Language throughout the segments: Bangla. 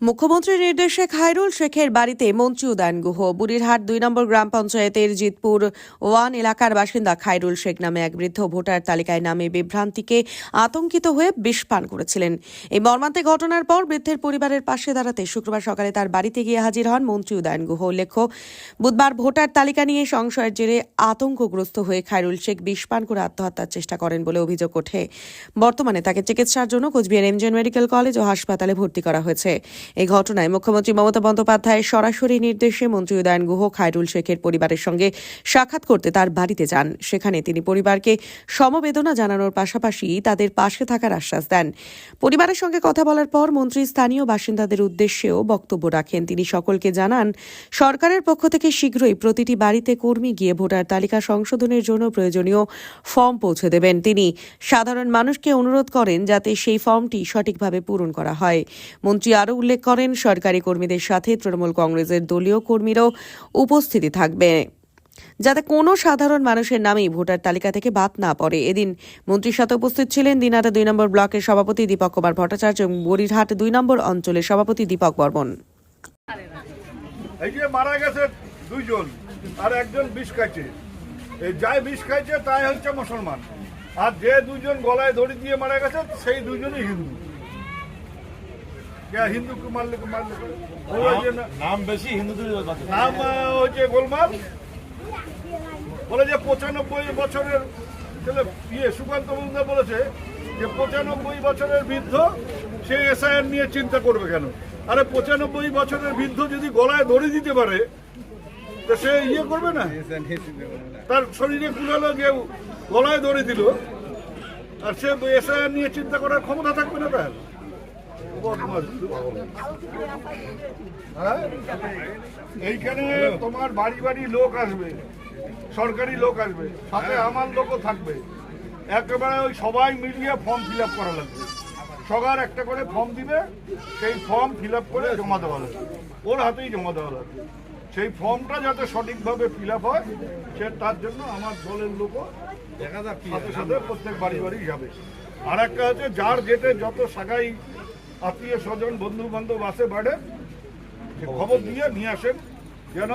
মুখ্যমন্ত্রীর নির্দেশে খায়রুল শেখের বাড়িতে মঞ্চু উদয়ন গুহ বুড়িরহাট দুই নম্বর গ্রাম পঞ্চায়েতের জিতপুর ওয়ান এলাকার বাসিন্দা খায়রুল শেখ নামে এক বৃদ্ধ ভোটার তালিকায় নামে বিভ্রান্তিকে আতঙ্কিত হয়ে বিষ পান করেছিলেন। এই মর্মান্তিক ঘটনার পর বৃদ্ধের পরিবারের পাশে দাঁড়াতে শুক্রবার সকালে তার বাড়িতে গিয়ে হাজির হন মন্ত্রী উদয়ন গুহ উল্লেখ্য, বুধবার ভোটার তালিকা নিয়ে সংশয়ের জেরে আতঙ্কগ্রস্ত হয়ে খায়রুল শেখ বিষ পান করে আত্মহত্যার চেষ্টা করেন বলে অভিযোগ ওঠে। বর্তমানে তাকে চিকিৎসার জন্য কোচবিহার এমজেন মেডিকেল কলেজ ও হাসপাতালে ভর্তি করা হয়েছে। এই ঘটনায় মুখ্যমন্ত্রী মমতা বন্দ্যোপাধ্যায়ের সরাসরি নির্দেশে মন্ত্রী উদয়ন গুহ, খায়রুল শেখের পরিবারের সঙ্গে সাক্ষাৎ করতে তার বাড়িতে যান। সেখানে তিনি পরিবারকে সমবেদনা জানানোর পাশাপাশি তাদের পাশে থাকার আশ্বাস দেন। পরিবারের সঙ্গে কথা বলার পর মন্ত্রী স্থানীয় বাসিন্দাদের উদ্দেশ্যেও বক্তব্য রাখেন। তিনি সকলকে জানান, সরকারের পক্ষ থেকে শীঘ্রই প্রতিটি বাড়িতে কর্মী গিয়ে ভোটার তালিকা সংশোধনের জন্য প্রয়োজনীয় ফর্ম পৌঁছে দেবেন। তিনি সাধারণ মানুষকে অনুরোধ করেন যাতে সেই ফর্মটি সঠিকভাবে পূরণ করা হয়। মন্ত্রী আরও উল্লেখ করেন, সরকারি কর্মীদের সাথে তৃণমূল কংগ্রেসের দলীয় কর্মীরাও উপস্থিতি থাকবে। যাতে কোনো সাধারণ মানুষের নামেই ভোটার তালিকা থেকে বাদ না পড়ে। এদিন মন্ত্রীর সাথে উপস্থিত ছিলেন দিনাটা দুই নম্বর ব্লকের সভাপতি দীপক কুমার ভট্টাচার্য এবং বরিরহাট দুই নম্বর অঞ্চলের সভাপতি দীপক বর্মন। মারা গেছে দুইজন, আর একজন বিষ খাইছে। যাই বিষ খাইছে, তাই হচ্ছে মুসলমান। আর যে দুজন গলায় দড়ি দিয়ে মারা গেছে, সেই দুজনই হিন্দু। কে হিন্দুকে মারলে মারলে? ওই না- নাম বেশি হিন্দুদের নাম আহ, হচ্ছে গোলমাল বলে যে পঁচানব্বই বছরের ছেলে ইয়ে সুকান্ত মজুমদার বলেছে যে পঁচানব্বই বছরের বৃদ্ধ সে এসআইআর নিয়ে চিন্তা করবে কেন আরে পঁচানব্বই বছরের বৃদ্ধ যদি গলায় দড়ি দিতে পারে তো সে ইয়ে করবে না তার শরীরে কুলালো যে গলায় ধরে দিল আর সে এসআইআর নিয়ে চিন্তা করার ক্ষমতা থাকবে না তার? এইখানে তোমার বাড়ি বাড়ি লোক আসবে সরকারি লোক আসবে সাথে আমার লোকও থাকবে। একেবারে ওই সবাই মিলিয়ে ফর্ম ফিল আপ করা লাগবে। সবার একটা করে ফর্ম দিবে সেই ফর্ম ফিল আপ করে জমা দেওয়া লাগবে। ওর হাতেই জমা দেওয়া লাগবে। সেই ফর্মটা যাতে সঠিকভাবে ফিল আপ হয় সে তার জন্য আমার দলের লোকও দেখা যাক সাথে সাথে প্রত্যেক বাড়ি বাড়ি যাবে। আর একটা হচ্ছে যার গেটে যত সাগাই আত্মীয় স্বজন বন্ধু বান্ধব আসে বাড়ে খবর দিয়ে নিয়ে আসেন যেন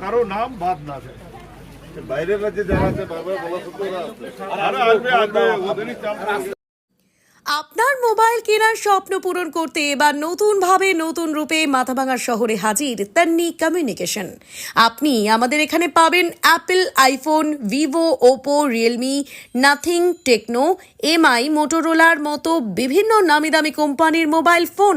কারও নাম বাদ না যায় বাইরের রাজ্যে যারা আছে বারবার বলা সত্ত্বেও ওরা আসবে। আসবে আসবে ওদেরই চাপ থাকবে। আপনার মোবাইল কেনার স্বপ্ন পূরণ করতে এবার নতুনভাবে নতুন রূপে মাথাভাঙা শহরে হাজির তান্নি কমিউনিকেশন। আপনি আমাদের এখানে পাবেন Apple iPhone Vivo Oppo Realme Nothing Tecno MI মোটোরোলার মতো বিভিন্ন নামি দামি কোম্পানির মোবাইল ফোন।